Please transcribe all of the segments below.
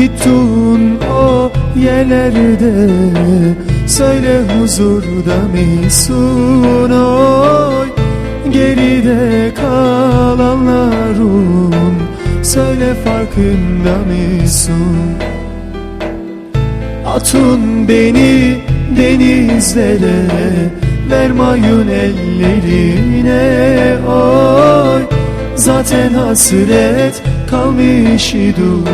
Gittin o yerlerde. Söyle huzurda mısın oy. Geride kalanların Söyle farkında mısın? Atın beni denizlere Vermayın ellerine oy. Zaten hasret kalmış idim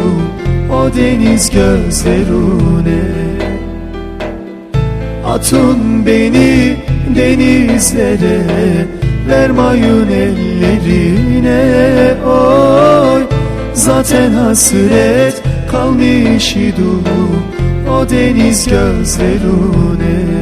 O deniz gözlerine. Atın beni denizlere Vermayın ellerine. Oy Zaten hasret kalmış idim O deniz gözlerine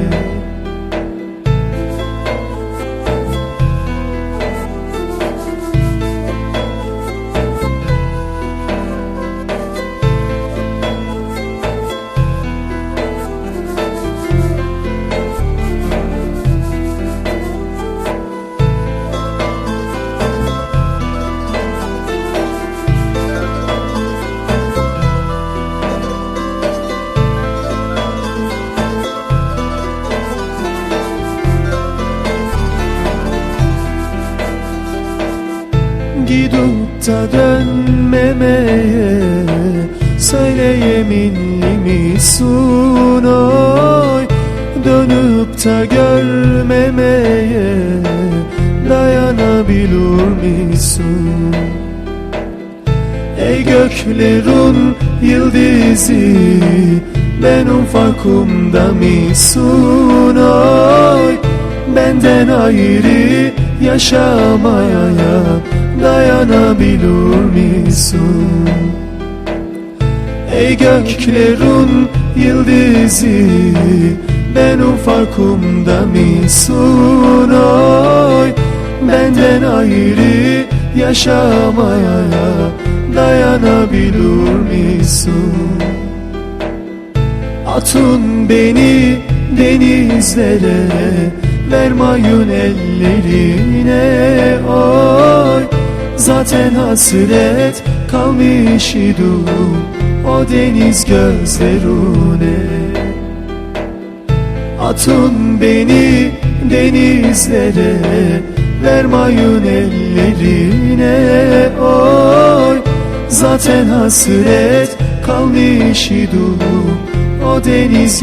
Gidip da dönmemeye? Söyle yeminli misin oy? Dönüp da görmemeye Dayanabilir misin Ey göklerin yıldızı Benim farkımda mısın oy Benden ayrı yaşamaya dayanabilir misin? Ey göklerin yıldızı Benim farkımda mısın oy Benden ayrı yaşamaya dayanabilir misin? Atın beni denizlere Vermayın ellerine oy. Zaten hasret kalmış idim O deniz gözlerine Atın beni denizlere Vermayın ellerine oy. Zaten hasret kalmış idim O deniz